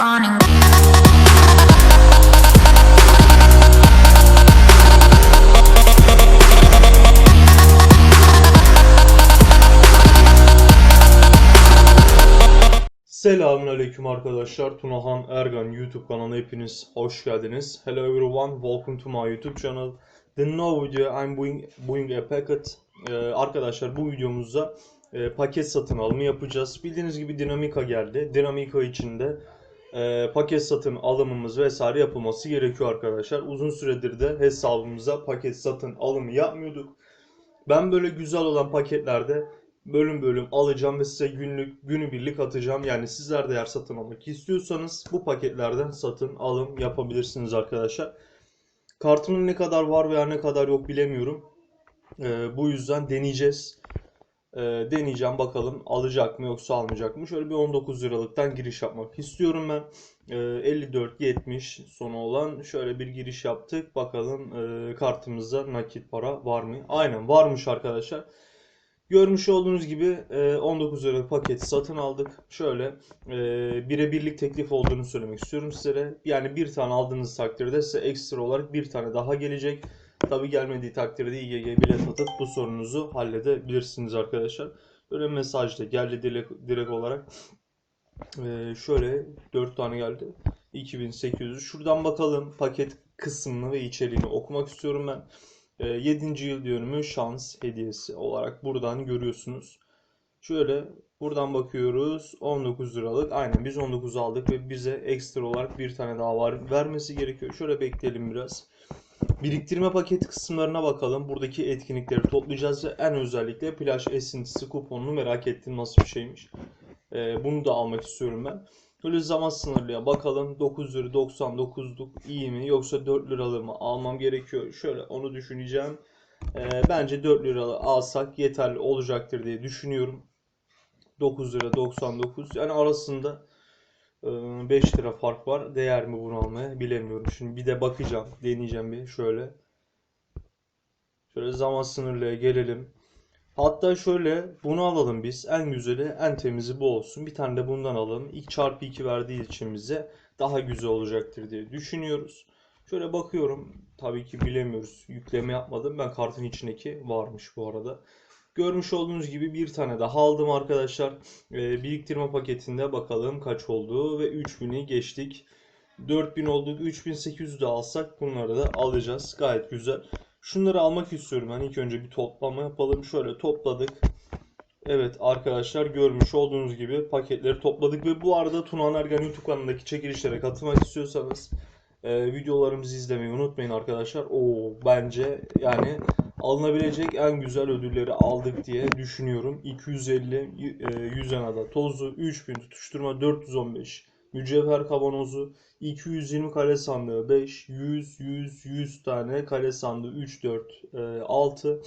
running. Selamünaleyküm arkadaşlar. Tunahan Ergan YouTube kanalına hepiniz hoş geldiniz. Hello everyone, welcome to my YouTube channel. The new video I'm doing, doing a packet. Ee, arkadaşlar bu videomuzda e, paket satın alımı yapacağız. Bildiğiniz gibi Dinamika geldi. Dinamika içinde e, paket satın alımımız vesaire yapılması gerekiyor arkadaşlar. Uzun süredir de hesabımıza paket satın alımı yapmıyorduk. Ben böyle güzel olan paketlerde bölüm bölüm alacağım ve size günlük günübirlik atacağım. Yani sizler de eğer satın almak istiyorsanız bu paketlerden satın alım yapabilirsiniz arkadaşlar. Kartımın ne kadar var veya ne kadar yok bilemiyorum. Ee, bu yüzden deneyeceğiz. Ee, deneyeceğim bakalım alacak mı yoksa almayacak mı. Şöyle bir 19 liralıktan giriş yapmak istiyorum ben. Ee, 54-70 sonu olan şöyle bir giriş yaptık. Bakalım e, kartımızda nakit para var mı? Aynen varmış arkadaşlar. Görmüş olduğunuz gibi e, 19 lira paket satın aldık. Şöyle e, birebirlik teklif olduğunu söylemek istiyorum sizlere. Yani bir tane aldığınız takdirde size ekstra olarak bir tane daha gelecek. Tabi gelmediği takdirde İGG bilet atıp bu sorunuzu halledebilirsiniz arkadaşlar. Böyle mesaj da geldi direkt, olarak. E, şöyle 4 tane geldi. 2800. Şuradan bakalım paket kısmını ve içeriğini okumak istiyorum ben. 7. yıl dönümü şans hediyesi olarak buradan görüyorsunuz. Şöyle buradan bakıyoruz 19 liralık. Aynen biz 19 aldık ve bize ekstra olarak bir tane daha var vermesi gerekiyor. Şöyle bekleyelim biraz. Biriktirme paket kısımlarına bakalım. Buradaki etkinlikleri toplayacağız ve en özellikle plaj esintisi kuponunu merak ettim nasıl bir şeymiş. Ee, bunu da almak istiyorum ben. Böyle zaman sınırlıya bakalım 9 lira 99'luk iyi mi yoksa 4 liralı mı almam gerekiyor. Şöyle onu düşüneceğim. Ee, bence 4 liralı alsak yeterli olacaktır diye düşünüyorum. 9 lira 99 yani arasında 5 lira fark var. Değer mi bunu almaya bilemiyorum. Şimdi bir de bakacağım deneyeceğim bir şöyle. Şöyle zaman sınırlıya gelelim. Hatta şöyle bunu alalım biz. En güzeli, en temizi bu olsun. Bir tane de bundan alalım. 2 çarpı 2 verdiği için bize daha güzel olacaktır diye düşünüyoruz. Şöyle bakıyorum. Tabii ki bilemiyoruz. Yükleme yapmadım. Ben kartın içindeki varmış bu arada. Görmüş olduğunuz gibi bir tane daha aldım arkadaşlar. Ee, biriktirme paketinde bakalım kaç oldu ve 3000'i geçtik. 4000 olduk. 3800 de alsak bunları da alacağız. Gayet güzel. Şunları almak istiyorum. Ben ilk önce bir toplama yapalım. Şöyle topladık. Evet arkadaşlar görmüş olduğunuz gibi paketleri topladık ve bu arada Tunan Ergen YouTube kanalındaki çekilişlere katılmak istiyorsanız e, videolarımızı izlemeyi unutmayın arkadaşlar. Oo bence yani alınabilecek en güzel ödülleri aldık diye düşünüyorum. 250 e, 100 ada tozu, 3000 tutuşturma 415 mücevher kavanozu, 220 kale sandığı 5, 100, 100, 100 tane kale sandığı 3, 4, 6.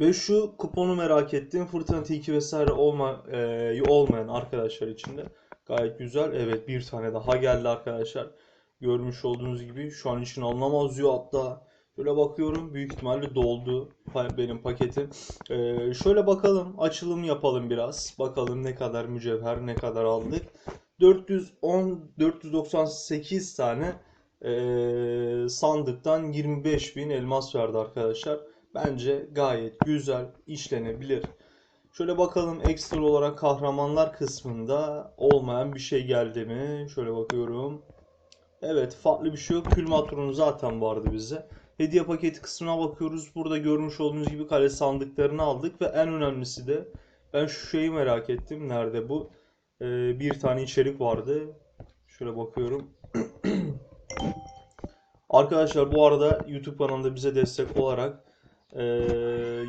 Ve şu kuponu merak ettiğim fırtına tilki vesaire olma, e, olmayan arkadaşlar için de gayet güzel. Evet bir tane daha geldi arkadaşlar. Görmüş olduğunuz gibi şu an için alınamaz diyor hatta. Şöyle bakıyorum büyük ihtimalle doldu benim paketim. E, şöyle bakalım açılım yapalım biraz. Bakalım ne kadar mücevher ne kadar aldık. 410 498 tane eee, sandıktan 25.000 elmas verdi arkadaşlar. Bence gayet güzel işlenebilir. Şöyle bakalım ekstra olarak kahramanlar kısmında olmayan bir şey geldi mi? Şöyle bakıyorum. Evet farklı bir şey yok. Külmatronun zaten vardı bize. Hediye paketi kısmına bakıyoruz. Burada görmüş olduğunuz gibi kale sandıklarını aldık ve en önemlisi de ben şu şeyi merak ettim. Nerede bu? Ee, bir tane içerik vardı. Şöyle bakıyorum. Arkadaşlar bu arada YouTube kanalında bize destek olarak e,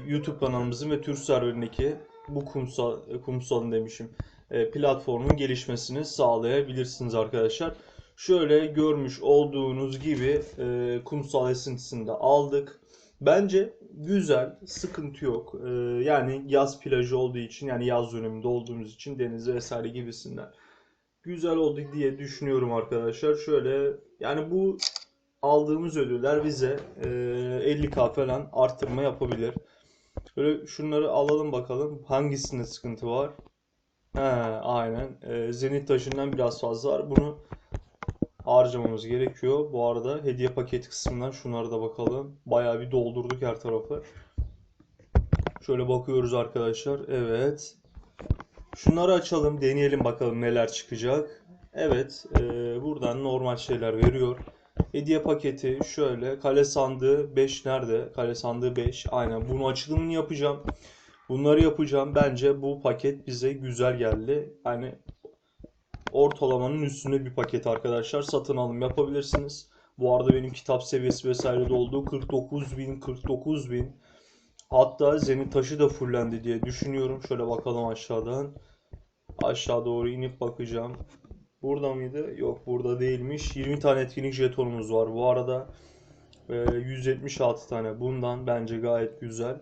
YouTube kanalımızın ve Türk serverindeki bu kumsal, kumsalın demişim e, platformun gelişmesini sağlayabilirsiniz arkadaşlar. Şöyle görmüş olduğunuz gibi e, kumsal esintisini de aldık. Bence güzel, sıkıntı yok. Ee, yani yaz plajı olduğu için, yani yaz döneminde olduğumuz için deniz vesaire gibisinden güzel oldu diye düşünüyorum arkadaşlar. Şöyle yani bu aldığımız ödüller bize e, 50k falan arttırma yapabilir. Böyle şunları alalım bakalım hangisinde sıkıntı var. He, aynen. Ee, Zenit taşından biraz fazla var. Bunu harcamamız gerekiyor. Bu arada hediye paket kısmından şunlara da bakalım. Bayağı bir doldurduk her tarafı. Şöyle bakıyoruz arkadaşlar. Evet. Şunları açalım, deneyelim bakalım neler çıkacak. Evet, e, buradan normal şeyler veriyor. Hediye paketi şöyle. Kale sandığı 5 nerede? Kale sandığı 5. Aynen. Bunun açılımını yapacağım. Bunları yapacağım. Bence bu paket bize güzel geldi. Yani ortalamanın üstünde bir paket arkadaşlar. Satın alım yapabilirsiniz. Bu arada benim kitap seviyesi vesaire de oldu. 49 bin, 49 bin. Hatta Zenit taşı da fullendi diye düşünüyorum. Şöyle bakalım aşağıdan. Aşağı doğru inip bakacağım. Burada mıydı? Yok burada değilmiş. 20 tane etkinlik jetonumuz var. Bu arada e, 176 tane. Bundan bence gayet güzel.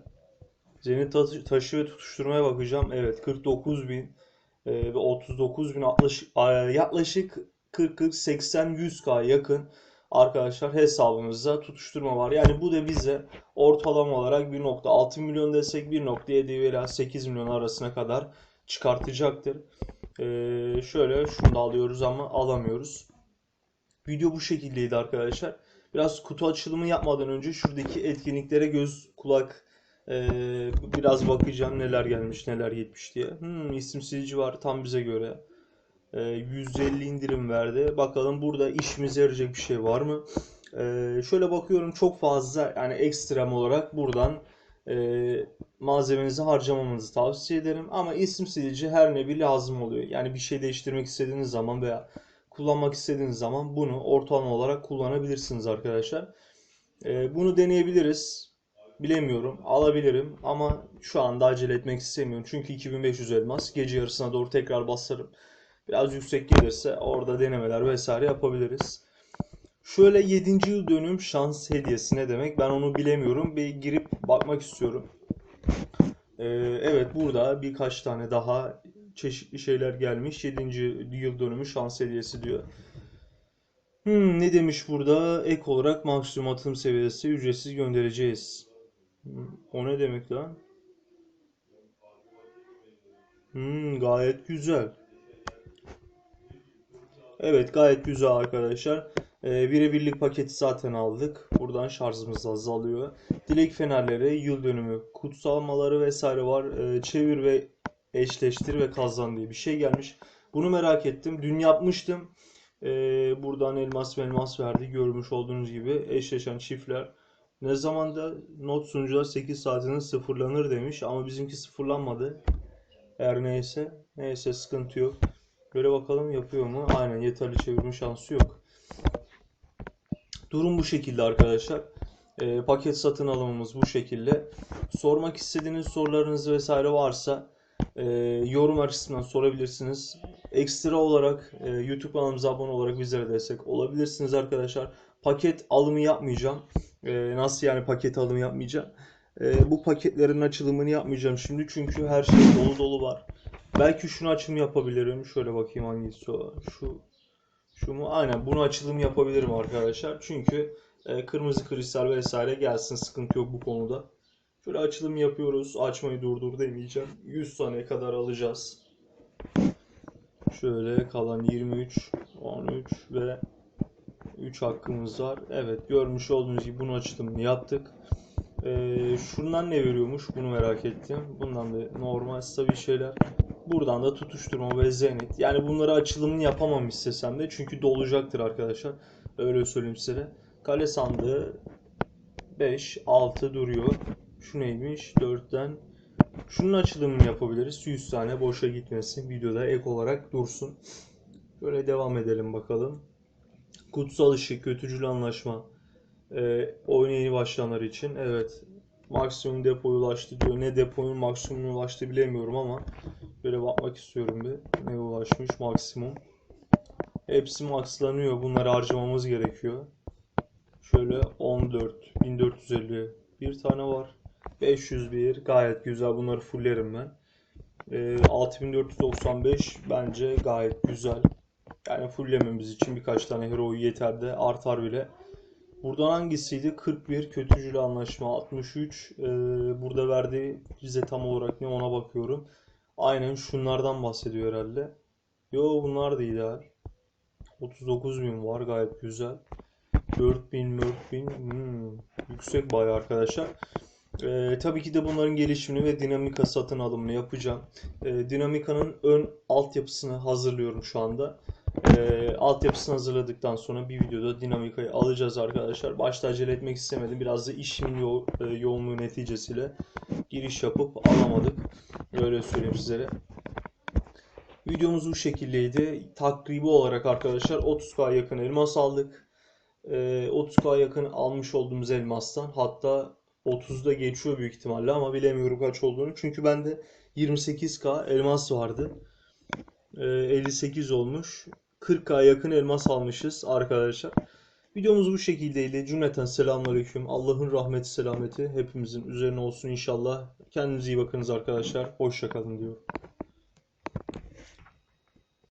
Zenit taşı, taşı ve tutuşturmaya bakacağım. Evet 49 bin ve 39 bin yaklaşık, yaklaşık 40-80-100k yakın arkadaşlar hesabımızda tutuşturma var. Yani bu da bize ortalama olarak 1.6 milyon desek 1.7 veya 8 milyon arasına kadar çıkartacaktır. Ee, şöyle şunu da alıyoruz ama alamıyoruz. Video bu şekildeydi arkadaşlar. Biraz kutu açılımı yapmadan önce şuradaki etkinliklere göz kulak e, biraz bakacağım neler gelmiş neler gitmiş diye. Hmm, isim silici var tam bize göre. E, 150 indirim verdi. Bakalım burada işimize yarayacak bir şey var mı? E, şöyle bakıyorum çok fazla yani ekstrem olarak buradan e, malzemenizi harcamamanızı tavsiye ederim. Ama isim silici her ne bir lazım oluyor. Yani bir şey değiştirmek istediğiniz zaman veya kullanmak istediğiniz zaman bunu ortalama olarak kullanabilirsiniz arkadaşlar. E, bunu deneyebiliriz. Bilemiyorum. Alabilirim ama şu anda acele etmek istemiyorum. Çünkü 2500 elmas. Gece yarısına doğru tekrar basarım. Biraz yüksek gelirse orada denemeler vesaire yapabiliriz. Şöyle 7. yıl dönüm şans hediyesi ne demek? Ben onu bilemiyorum. Bir girip bakmak istiyorum. Ee, evet burada birkaç tane daha çeşitli şeyler gelmiş. 7. yıl dönümü şans hediyesi diyor. Hmm, ne demiş burada? Ek olarak maksimum atım seviyesi ücretsiz göndereceğiz. Hmm, o ne demek lan? Hmm, gayet güzel. Evet gayet güzel arkadaşlar. Ee, birebirlik paketi zaten aldık. Buradan şarjımız azalıyor. Dilek fenerleri, yıl dönümü, kutsalmaları vesaire var. Ee, çevir ve eşleştir ve kazan diye bir şey gelmiş. Bunu merak ettim. Dün yapmıştım. Ee, buradan elmas ve elmas verdi. Görmüş olduğunuz gibi eşleşen çiftler. Ne zaman da not sunucular 8 saatinde sıfırlanır demiş ama bizimki sıfırlanmadı. Her neyse. Neyse sıkıntı yok. Böyle bakalım yapıyor mu? Aynen yeterli çevirme şansı yok. Durum bu şekilde arkadaşlar. E, paket satın alımımız bu şekilde. Sormak istediğiniz sorularınız vesaire varsa e, yorum kısmından sorabilirsiniz. Ekstra olarak e, YouTube kanalımıza abone olarak bizlere destek olabilirsiniz arkadaşlar. Paket alımı yapmayacağım. E, nasıl yani paket alımı yapmayacağım? E, bu paketlerin açılımını yapmayacağım şimdi çünkü her şey dolu dolu var. Belki şunu açım yapabilirim. Şöyle bakayım hangisi o. Şu şu mu? Aynen bunu açılım yapabilirim arkadaşlar. Çünkü e, kırmızı kristal vesaire gelsin. Sıkıntı yok bu konuda. Şöyle açılım yapıyoruz. Açmayı durdur demeyeceğim. 100 saniye kadar alacağız. Şöyle kalan 23, 13 ve 3 hakkımız var. Evet görmüş olduğunuz gibi bunu açılımını yaptık. Ee, şundan ne veriyormuş bunu merak ettim. Bundan da normal stabil şeyler. Buradan da tutuşturma ve zenit. Yani bunları açılımını yapamam istesem de çünkü dolacaktır arkadaşlar. Öyle söyleyeyim size. Kale sandığı 5, 6 duruyor. Şu neymiş? 4'ten Şunun açılımını yapabiliriz. 100 tane boşa gitmesin. Videoda ek olarak dursun. Böyle devam edelim bakalım. Kutsal ışık, kötücül anlaşma. Ee, oyuna yeni başlayanlar için. Evet. Maksimum depoya ulaştı diyor. Ne deponun maksimumuna ulaştı bilemiyorum ama böyle bakmak istiyorum bir. Ne ulaşmış maksimum. Hepsi maxlanıyor. Bunları harcamamız gerekiyor. Şöyle 14, 1450 bir tane var. 501 gayet güzel. Bunları fullerim ben. E, 6495 bence gayet güzel. Yani fullememiz için birkaç tane hero yeter de artar bile. Buradan hangisiydi? 41 kötücül anlaşma 63. E, burada verdiği bize tam olarak ne ona bakıyorum. Aynen şunlardan bahsediyor herhalde. Yo bunlar da ideal. 39.000 var gayet güzel. 4000 4000 hmm, yüksek bayağı arkadaşlar. Ee, tabii ki de bunların gelişimini ve dinamika satın alımını yapacağım. Ee, dinamikanın ön altyapısını hazırlıyorum şu anda. Ee, altyapısını hazırladıktan sonra bir videoda dinamikayı alacağız arkadaşlar. Başta acele etmek istemedim. Biraz da işimin yo e, yoğunluğu neticesiyle giriş yapıp alamadık. Öyle söyleyeyim sizlere. Videomuz bu şekildeydi. Takribi olarak arkadaşlar 30k yakın elmas aldık. Ee, 30k yakın almış olduğumuz elmastan hatta 30'da geçiyor büyük ihtimalle ama bilemiyorum kaç olduğunu. Çünkü bende 28k elmas vardı. Ee, 58 olmuş. 40k yakın elmas almışız arkadaşlar. Videomuz bu şekildeydi. Cümleten selamünaleyküm. Allah'ın rahmeti selameti hepimizin üzerine olsun inşallah. Kendinize iyi bakınız arkadaşlar. Hoşça kalın diyorum.